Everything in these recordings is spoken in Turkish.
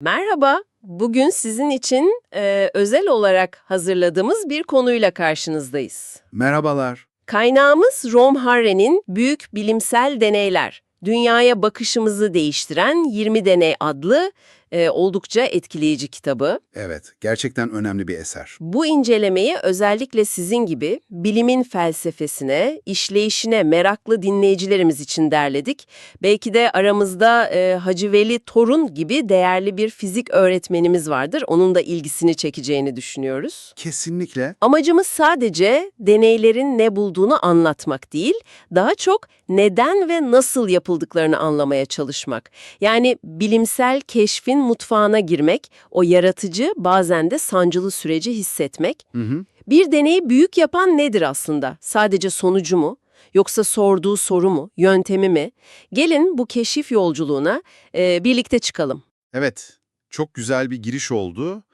Merhaba, bugün sizin için e, özel olarak hazırladığımız bir konuyla karşınızdayız. Merhabalar. Kaynağımız Rom Harre'nin Büyük Bilimsel Deneyler, Dünyaya Bakışımızı Değiştiren 20 Deney adlı e, oldukça etkileyici kitabı. Evet, gerçekten önemli bir eser. Bu incelemeyi özellikle sizin gibi bilimin felsefesine, işleyişine meraklı dinleyicilerimiz için derledik. Belki de aramızda e, Hacı Veli Torun gibi değerli bir fizik öğretmenimiz vardır. Onun da ilgisini çekeceğini düşünüyoruz. Kesinlikle. Amacımız sadece deneylerin ne bulduğunu anlatmak değil, daha çok neden ve nasıl yapıldıklarını anlamaya çalışmak. Yani bilimsel keşfin mutfağına girmek, o yaratıcı bazen de sancılı süreci hissetmek. Hı hı. Bir deneyi büyük yapan nedir aslında? Sadece sonucu mu? Yoksa sorduğu soru mu? Yöntemi mi? Gelin bu keşif yolculuğuna e, birlikte çıkalım. Evet, çok güzel bir giriş oldu.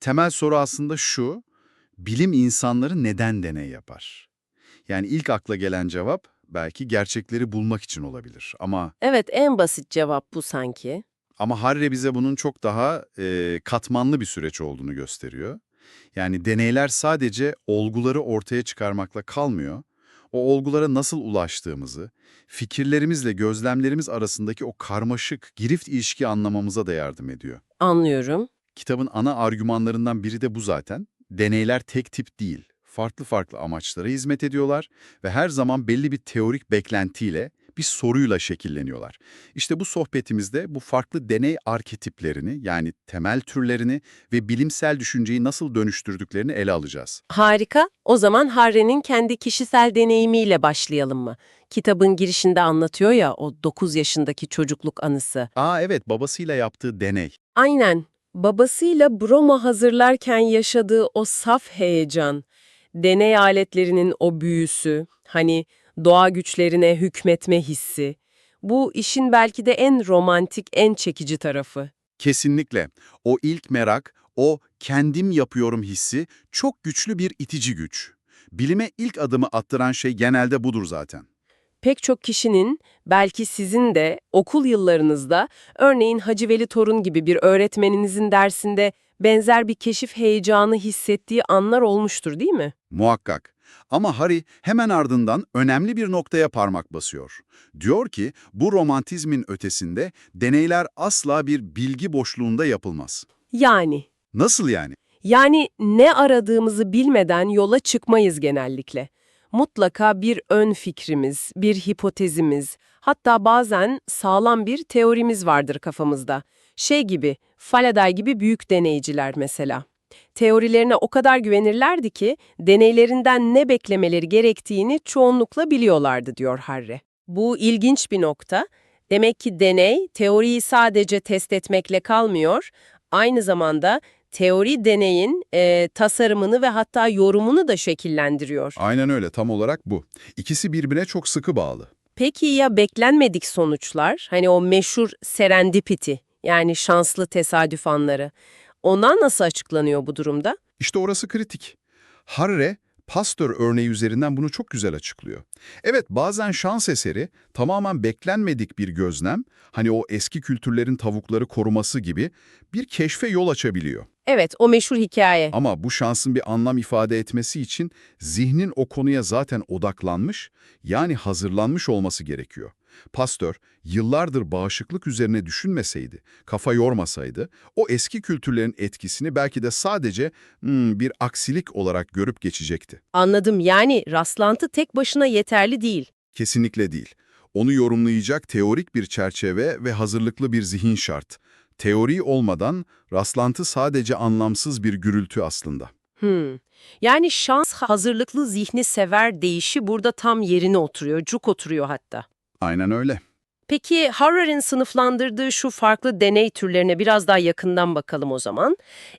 Temel soru aslında şu, bilim insanları neden deney yapar? Yani ilk akla gelen cevap belki gerçekleri bulmak için olabilir. Ama Evet en basit cevap bu sanki. Ama Harre bize bunun çok daha e, katmanlı bir süreç olduğunu gösteriyor. Yani deneyler sadece olguları ortaya çıkarmakla kalmıyor. O olgulara nasıl ulaştığımızı, fikirlerimizle gözlemlerimiz arasındaki o karmaşık, girift ilişki anlamamıza da yardım ediyor. Anlıyorum. Kitabın ana argümanlarından biri de bu zaten. Deneyler tek tip değil, farklı farklı amaçlara hizmet ediyorlar ve her zaman belli bir teorik beklentiyle, bir soruyla şekilleniyorlar. İşte bu sohbetimizde bu farklı deney arketiplerini yani temel türlerini ve bilimsel düşünceyi nasıl dönüştürdüklerini ele alacağız. Harika. O zaman Harre'nin kendi kişisel deneyimiyle başlayalım mı? Kitabın girişinde anlatıyor ya o 9 yaşındaki çocukluk anısı. Aa evet babasıyla yaptığı deney. Aynen. Babasıyla broma hazırlarken yaşadığı o saf heyecan, deney aletlerinin o büyüsü, hani doğa güçlerine hükmetme hissi. Bu işin belki de en romantik, en çekici tarafı. Kesinlikle. O ilk merak, o kendim yapıyorum hissi çok güçlü bir itici güç. Bilime ilk adımı attıran şey genelde budur zaten. Pek çok kişinin, belki sizin de okul yıllarınızda, örneğin Hacı Veli Torun gibi bir öğretmeninizin dersinde benzer bir keşif heyecanı hissettiği anlar olmuştur değil mi? Muhakkak. Ama Harry hemen ardından önemli bir noktaya parmak basıyor. Diyor ki bu romantizmin ötesinde deneyler asla bir bilgi boşluğunda yapılmaz. Yani, Nasıl yani? yani ne aradığımızı bilmeden yola çıkmayız genellikle. Mutlaka bir ön fikrimiz, bir hipotezimiz, hatta bazen sağlam bir teorimiz vardır kafamızda. Şey gibi, Faraday gibi büyük deneyciler mesela. Teorilerine o kadar güvenirlerdi ki deneylerinden ne beklemeleri gerektiğini çoğunlukla biliyorlardı diyor Harry. Bu ilginç bir nokta. Demek ki deney teoriyi sadece test etmekle kalmıyor, aynı zamanda teori deneyin e, tasarımını ve hatta yorumunu da şekillendiriyor. Aynen öyle tam olarak bu. İkisi birbirine çok sıkı bağlı. Peki ya beklenmedik sonuçlar? Hani o meşhur serendipity yani şanslı tesadüf anları. Ona nasıl açıklanıyor bu durumda? İşte orası kritik. Harre, Pasteur örneği üzerinden bunu çok güzel açıklıyor. Evet bazen şans eseri tamamen beklenmedik bir gözlem, hani o eski kültürlerin tavukları koruması gibi bir keşfe yol açabiliyor. Evet, o meşhur hikaye. Ama bu şansın bir anlam ifade etmesi için zihnin o konuya zaten odaklanmış, yani hazırlanmış olması gerekiyor. Pasteur, yıllardır bağışıklık üzerine düşünmeseydi, kafa yormasaydı, o eski kültürlerin etkisini belki de sadece "Hmm, bir aksilik olarak görüp geçecekti. Anladım. Yani rastlantı tek başına yeterli değil. Kesinlikle değil. Onu yorumlayacak teorik bir çerçeve ve hazırlıklı bir zihin şart. Teori olmadan rastlantı sadece anlamsız bir gürültü aslında. Hmm. Yani şans hazırlıklı zihni sever deyişi burada tam yerine oturuyor, cuk oturuyor hatta. Aynen öyle. Peki Harar'ın sınıflandırdığı şu farklı deney türlerine biraz daha yakından bakalım o zaman.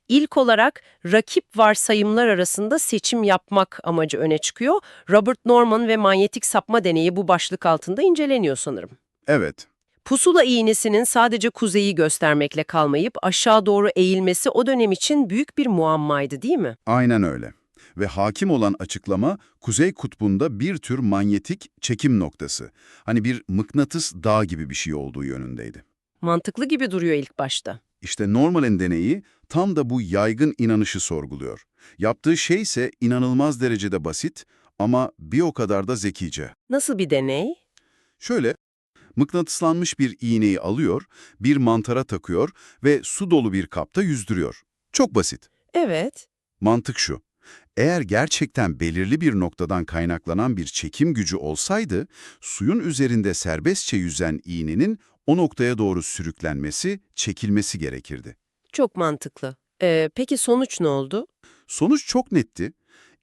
İlk olarak rakip varsayımlar arasında seçim yapmak amacı öne çıkıyor. Robert Norman ve manyetik sapma deneyi bu başlık altında inceleniyor sanırım. Evet. Pusula iğnesinin sadece kuzeyi göstermekle kalmayıp aşağı doğru eğilmesi o dönem için büyük bir muammaydı değil mi? Aynen öyle. Ve hakim olan açıklama Kuzey Kutbu'nda bir tür manyetik çekim noktası. Hani bir mıknatıs dağ gibi bir şey olduğu yönündeydi. Mantıklı gibi duruyor ilk başta. İşte Normal'in deneyi tam da bu yaygın inanışı sorguluyor. Yaptığı şey ise inanılmaz derecede basit ama bir o kadar da zekice. Nasıl bir deney? Şöyle, mıknatıslanmış bir iğneyi alıyor, bir mantara takıyor ve su dolu bir kapta yüzdürüyor. Çok basit. Evet. Mantık şu. Eğer gerçekten belirli bir noktadan kaynaklanan bir çekim gücü olsaydı, suyun üzerinde serbestçe yüzen iğnenin o noktaya doğru sürüklenmesi, çekilmesi gerekirdi. Çok mantıklı. Ee, peki sonuç ne oldu? Sonuç çok netti.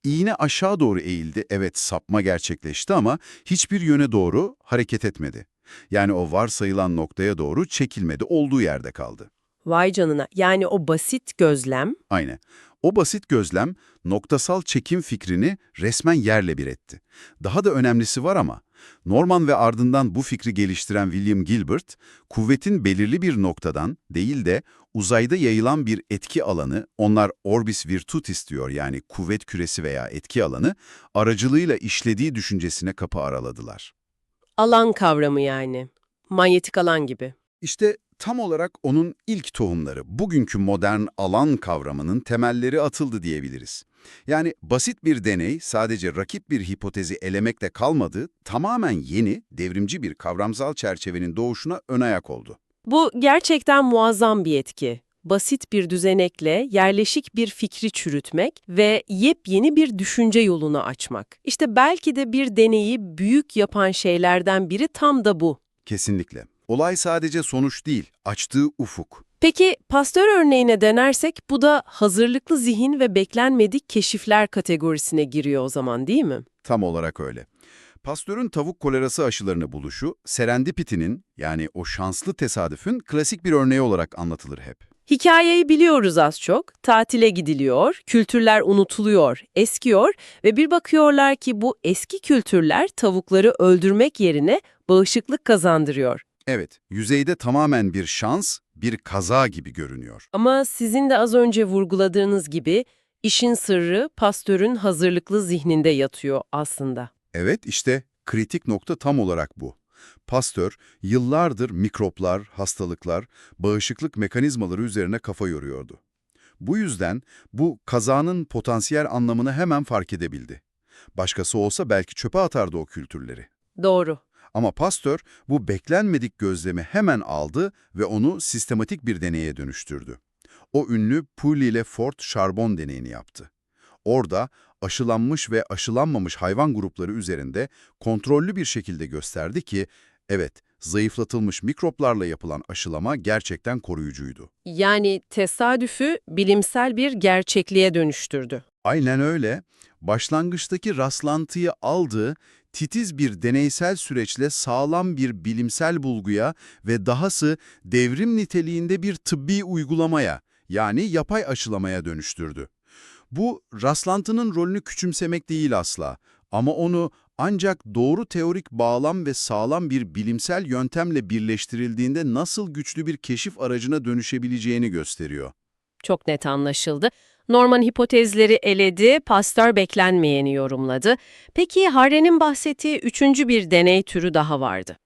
İğne aşağı doğru eğildi, evet sapma gerçekleşti ama hiçbir yöne doğru hareket etmedi. Yani o varsayılan noktaya doğru çekilmedi, olduğu yerde kaldı. Vay canına. Yani o basit gözlem Aynı. O basit gözlem noktasal çekim fikrini resmen yerle bir etti. Daha da önemlisi var ama Norman ve ardından bu fikri geliştiren William Gilbert, kuvvetin belirli bir noktadan değil de uzayda yayılan bir etki alanı, onlar orbis virtutis diyor yani kuvvet küresi veya etki alanı, aracılığıyla işlediği düşüncesine kapı araladılar. alan kavramı yani. Manyetik alan gibi. İşte tam olarak onun ilk tohumları, bugünkü modern alan kavramının temelleri atıldı diyebiliriz. Yani basit bir deney sadece rakip bir hipotezi elemekle kalmadı, tamamen yeni, devrimci bir kavramsal çerçevenin doğuşuna ön ayak oldu. Bu gerçekten muazzam bir etki. Basit bir düzenekle yerleşik bir fikri çürütmek ve yepyeni bir düşünce yolunu açmak. İşte belki de bir deneyi büyük yapan şeylerden biri tam da bu. Kesinlikle. Olay sadece sonuç değil, açtığı ufuk. Peki pastör örneğine denersek bu da hazırlıklı zihin ve beklenmedik keşifler kategorisine giriyor o zaman değil mi? Tam olarak öyle. Pasteur'ün tavuk kolerası aşılarını buluşu, serendipitinin yani o şanslı tesadüfün klasik bir örneği olarak anlatılır hep. Hikayeyi biliyoruz az çok. Tatile gidiliyor, kültürler unutuluyor, eskiyor ve bir bakıyorlar ki bu eski kültürler tavukları öldürmek yerine bağışıklık kazandırıyor. Evet, yüzeyde tamamen bir şans, bir kaza gibi görünüyor. Ama sizin de az önce vurguladığınız gibi işin sırrı pastörün hazırlıklı zihninde yatıyor aslında. Evet, işte kritik nokta tam olarak bu. Pasteur, yıllardır mikroplar, hastalıklar, bağışıklık mekanizmaları üzerine kafa yoruyordu. Bu yüzden bu kazanın potansiyel anlamını hemen fark edebildi. Başkası olsa belki çöpe atardı o kültürleri. Doğru. Ama Pasteur bu beklenmedik gözlemi hemen aldı ve onu sistematik bir deneye dönüştürdü. O ünlü Pouilly ile Fort Charbon deneyini yaptı. Orada aşılanmış ve aşılanmamış hayvan grupları üzerinde kontrollü bir şekilde gösterdi ki, evet, zayıflatılmış mikroplarla yapılan aşılama gerçekten koruyucuydu. Yani tesadüfü bilimsel bir gerçekliğe dönüştürdü. Aynen öyle. Başlangıçtaki rastlantıyı aldı, titiz bir deneysel süreçle sağlam bir bilimsel bulguya ve dahası devrim niteliğinde bir tıbbi uygulamaya, yani yapay aşılamaya dönüştürdü. Bu, rastlantının rolünü küçümsemek değil asla ama onu ancak doğru teorik bağlam ve sağlam bir bilimsel yöntemle birleştirildiğinde nasıl güçlü bir keşif aracına dönüşebileceğini gösteriyor. Çok net anlaşıldı. Norman hipotezleri eledi, Pasteur beklenmeyeni yorumladı. Peki Harre'nin bahsettiği üçüncü bir deney türü daha vardı.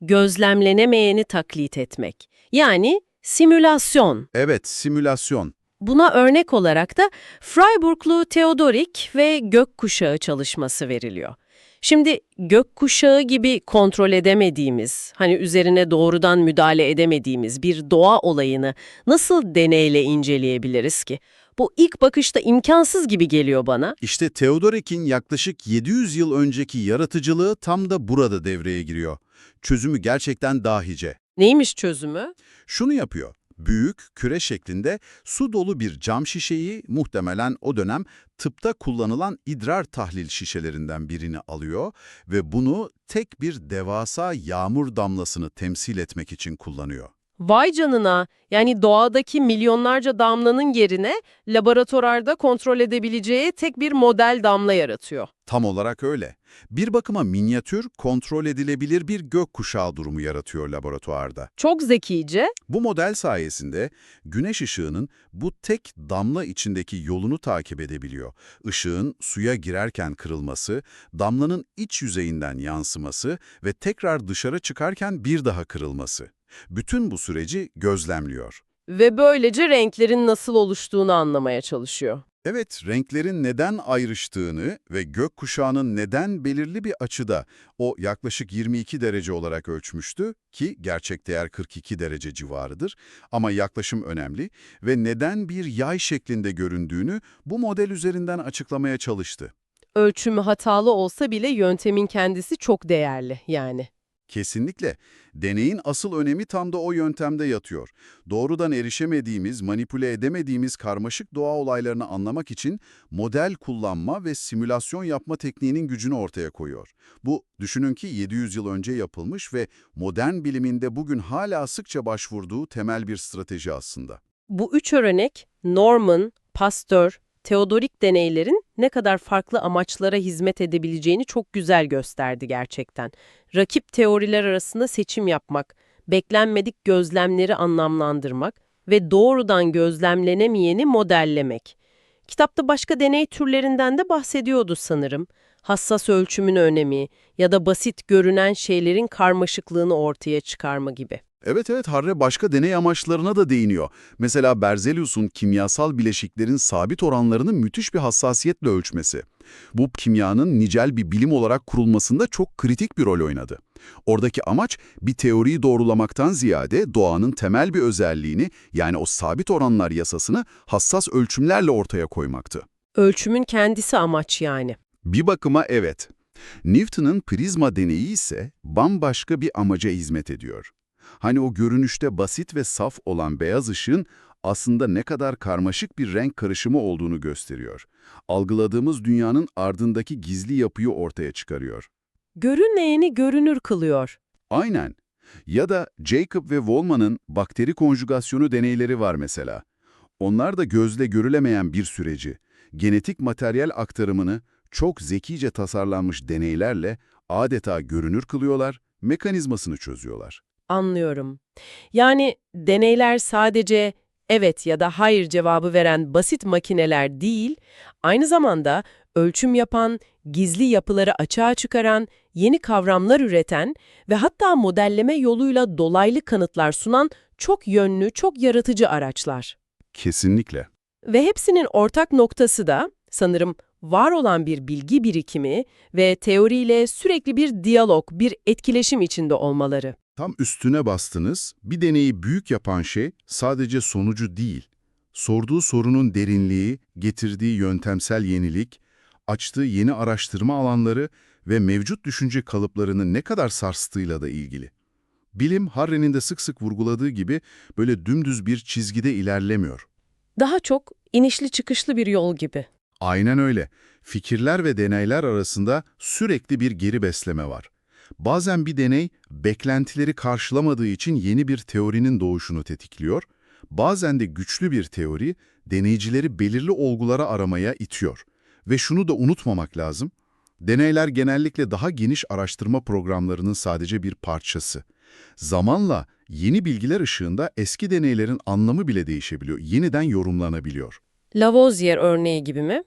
Gözlemlenemeyeni taklit etmek. Yani simülasyon. Evet, simülasyon. Buna örnek olarak da Freiburglu Theodorik ve gökkuşağı çalışması veriliyor. Şimdi gökkuşağı gibi kontrol edemediğimiz, hani üzerine doğrudan müdahale edemediğimiz bir doğa olayını nasıl deneyle inceleyebiliriz ki? Bu ilk bakışta imkansız gibi geliyor bana. İşte Theodorik'in yaklaşık 700 yıl önceki yaratıcılığı tam da burada devreye giriyor. Çözümü gerçekten dahice. Neymiş çözümü? Şunu yapıyor. Büyük, küre şeklinde su dolu bir cam şişeyi muhtemelen o dönem tıpta kullanılan idrar tahlil şişelerinden birini alıyor ve bunu tek bir devasa yağmur damlasını temsil etmek için kullanıyor. Vay canına, yani doğadaki milyonlarca damlanın yerine laboratuvarda kontrol edebileceği tek bir model damla yaratıyor. Tam olarak öyle. Bir bakıma minyatür, kontrol edilebilir bir gökkuşağı durumu yaratıyor laboratuvarda. Çok zekice Bu model sayesinde güneş ışığının bu tek damla içindeki yolunu takip edebiliyor. Işığın suya girerken kırılması, damlanın iç yüzeyinden yansıması ve tekrar dışarı çıkarken bir daha kırılması. Bütün bu süreci gözlemliyor. Ve böylece renklerin nasıl oluştuğunu anlamaya çalışıyor. Evet, renklerin neden ayrıştığını ve gökkuşağının neden belirli bir açıda o yaklaşık 22 derece olarak ölçmüştü ki gerçek değer 42 derece civarıdır ama yaklaşım önemli ve neden bir yay şeklinde göründüğünü bu model üzerinden açıklamaya çalıştı. Ölçümü hatalı olsa bile yöntemin kendisi çok değerli yani. Kesinlikle. Deneyin asıl önemi tam da o yöntemde yatıyor. Doğrudan erişemediğimiz, manipüle edemediğimiz karmaşık doğa olaylarını anlamak için model kullanma ve simülasyon yapma tekniğinin gücünü ortaya koyuyor. Bu, düşünün ki 700 yıl önce yapılmış ve modern biliminde bugün hala sıkça başvurduğu temel bir strateji aslında. Bu üç örnek Norman, Pasteur, Teodorik deneylerin ne kadar farklı amaçlara hizmet edebileceğini çok güzel gösterdi gerçekten. Rakip teoriler arasında seçim yapmak, beklenmedik gözlemleri anlamlandırmak ve doğrudan gözlemlenemeyeni modellemek. Kitapta başka deney türlerinden de bahsediyordu sanırım. Hassas ölçümün önemi ya da basit görünen şeylerin karmaşıklığını ortaya çıkarma gibi. Evet evet Harre başka deney amaçlarına da değiniyor. Mesela Berzelius'un kimyasal bileşiklerin sabit oranlarını müthiş bir hassasiyetle ölçmesi. Bu kimyanın nicel bir bilim olarak kurulmasında çok kritik bir rol oynadı. Oradaki amaç bir teoriyi doğrulamaktan ziyade doğanın temel bir özelliğini yani o sabit oranlar yasasını hassas ölçümlerle ortaya koymaktı. Ölçümün kendisi amaç yani. Bir bakıma evet. Newton'un prizma deneyi ise bambaşka bir amaca hizmet ediyor. Hani o görünüşte basit ve saf olan beyaz ışığın aslında ne kadar karmaşık bir renk karışımı olduğunu gösteriyor. Algıladığımız dünyanın ardındaki gizli yapıyı ortaya çıkarıyor. Görünmeyeni görünür kılıyor. Aynen. Ya da Jacob ve Wollman'ın bakteri konjugasyonu deneyleri var mesela. Onlar da gözle görülemeyen bir süreci, genetik materyal aktarımını çok zekice tasarlanmış deneylerle adeta görünür kılıyorlar, mekanizmasını çözüyorlar. Anlıyorum. Yani deneyler sadece evet ya da hayır cevabı veren basit makineler değil, aynı zamanda ölçüm yapan, gizli yapıları açığa çıkaran, yeni kavramlar üreten ve hatta modelleme yoluyla dolaylı kanıtlar sunan çok yönlü, çok yaratıcı araçlar. Kesinlikle. Ve hepsinin ortak noktası da sanırım var olan bir bilgi birikimi ve teoriyle sürekli bir diyalog, bir etkileşim içinde olmaları. Tam üstüne bastınız, bir deneyi büyük yapan şey sadece sonucu değil. Sorduğu sorunun derinliği, getirdiği yöntemsel yenilik, açtığı yeni araştırma alanları ve mevcut düşünce kalıplarını ne kadar sarstığıyla da ilgili. Bilim, Harry'nin de sık sık vurguladığı gibi böyle dümdüz bir çizgide ilerlemiyor. Daha çok inişli çıkışlı bir yol gibi. Aynen öyle. Fikirler ve deneyler arasında sürekli bir geri besleme var. Bazen bir deney, beklentileri karşılamadığı için yeni bir teorinin doğuşunu tetikliyor, bazen de güçlü bir teori, deneycileri belirli olgulara aramaya itiyor. Ve şunu da unutmamak lazım, deneyler genellikle daha geniş araştırma programlarının sadece bir parçası. Zamanla yeni bilgiler ışığında eski deneylerin anlamı bile değişebiliyor, yeniden yorumlanabiliyor. Lavoisier örneği gibi mi?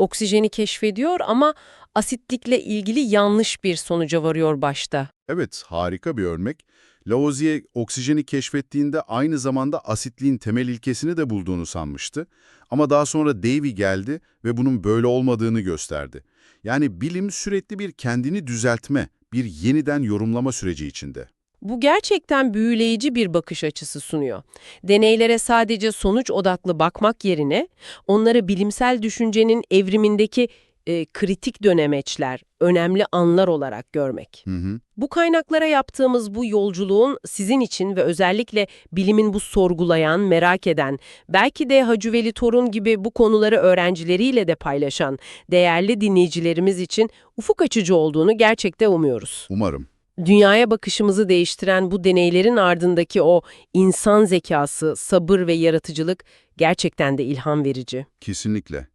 Oksijeni keşfediyor ama asitlikle ilgili yanlış bir sonuca varıyor başta. Evet, harika bir örnek. Lavoisier oksijeni keşfettiğinde aynı zamanda asitliğin temel ilkesini de bulduğunu sanmıştı. Ama daha sonra Davy geldi ve bunun böyle olmadığını gösterdi. Yani bilim sürekli bir kendini düzeltme, bir yeniden yorumlama süreci içinde. Bu gerçekten büyüleyici bir bakış açısı sunuyor. Deneylere sadece sonuç odaklı bakmak yerine onları bilimsel düşüncenin evrimindeki e, kritik dönemeçler, önemli anlar olarak görmek. Hı hı. Bu kaynaklara yaptığımız bu yolculuğun sizin için ve özellikle bilimin bu sorgulayan, merak eden, belki de Hacı Veli Torun gibi bu konuları öğrencileriyle de paylaşan değerli dinleyicilerimiz için ufuk açıcı olduğunu gerçekte umuyoruz. Umarım. Dünyaya bakışımızı değiştiren bu deneylerin ardındaki o insan zekası, sabır ve yaratıcılık gerçekten de ilham verici. Kesinlikle.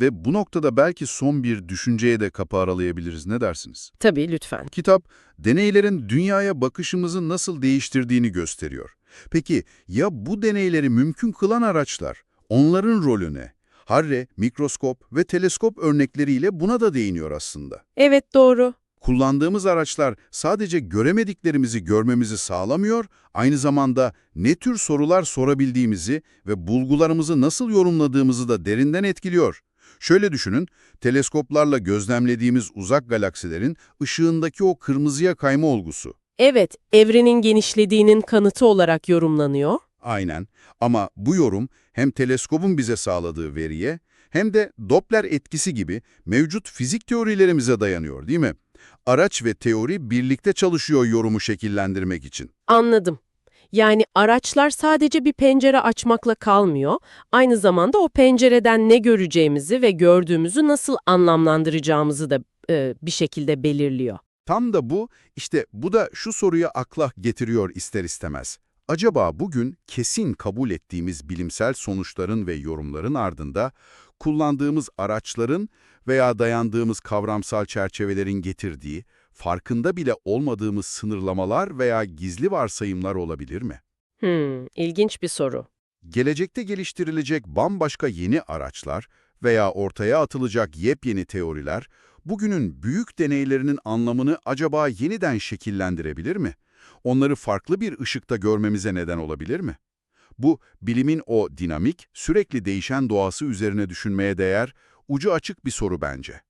Ve bu noktada belki son bir düşünceye de kapı aralayabiliriz. Ne dersiniz? Tabii lütfen. Kitap, deneylerin dünyaya bakışımızı nasıl değiştirdiğini gösteriyor. Peki ya bu deneyleri mümkün kılan araçlar? Onların rolü ne? Harre, mikroskop ve teleskop örnekleriyle buna da değiniyor aslında. Evet doğru. Kullandığımız araçlar sadece göremediklerimizi görmemizi sağlamıyor, aynı zamanda ne tür sorular sorabildiğimizi ve bulgularımızı nasıl yorumladığımızı da derinden etkiliyor. Şöyle düşünün, teleskoplarla gözlemlediğimiz uzak galaksilerin ışığındaki o kırmızıya kayma olgusu. Evet, evrenin genişlediğinin kanıtı olarak yorumlanıyor. Aynen ama bu yorum hem teleskobun bize sağladığı veriye hem de Doppler etkisi gibi mevcut fizik teorilerimize dayanıyor değil mi? Araç ve teori birlikte çalışıyor yorumu şekillendirmek için. Anladım. Yani araçlar sadece bir pencere açmakla kalmıyor, aynı zamanda o pencereden ne göreceğimizi ve gördüğümüzü nasıl anlamlandıracağımızı da e, bir şekilde belirliyor. Tam da bu, işte bu da şu soruyu akla getiriyor ister istemez. Acaba bugün kesin kabul ettiğimiz bilimsel sonuçların ve yorumların ardında kullandığımız araçların veya dayandığımız kavramsal çerçevelerin getirdiği, farkında bile olmadığımız sınırlamalar veya gizli varsayımlar olabilir mi? Hmm, ilginç bir soru. Gelecekte geliştirilecek bambaşka yeni araçlar veya ortaya atılacak yepyeni teoriler, bugünün büyük deneylerinin anlamını acaba yeniden şekillendirebilir mi? Onları farklı bir ışıkta görmemize neden olabilir mi? Bu, bilimin o dinamik, sürekli değişen doğası üzerine düşünmeye değer, ucu açık bir soru bence.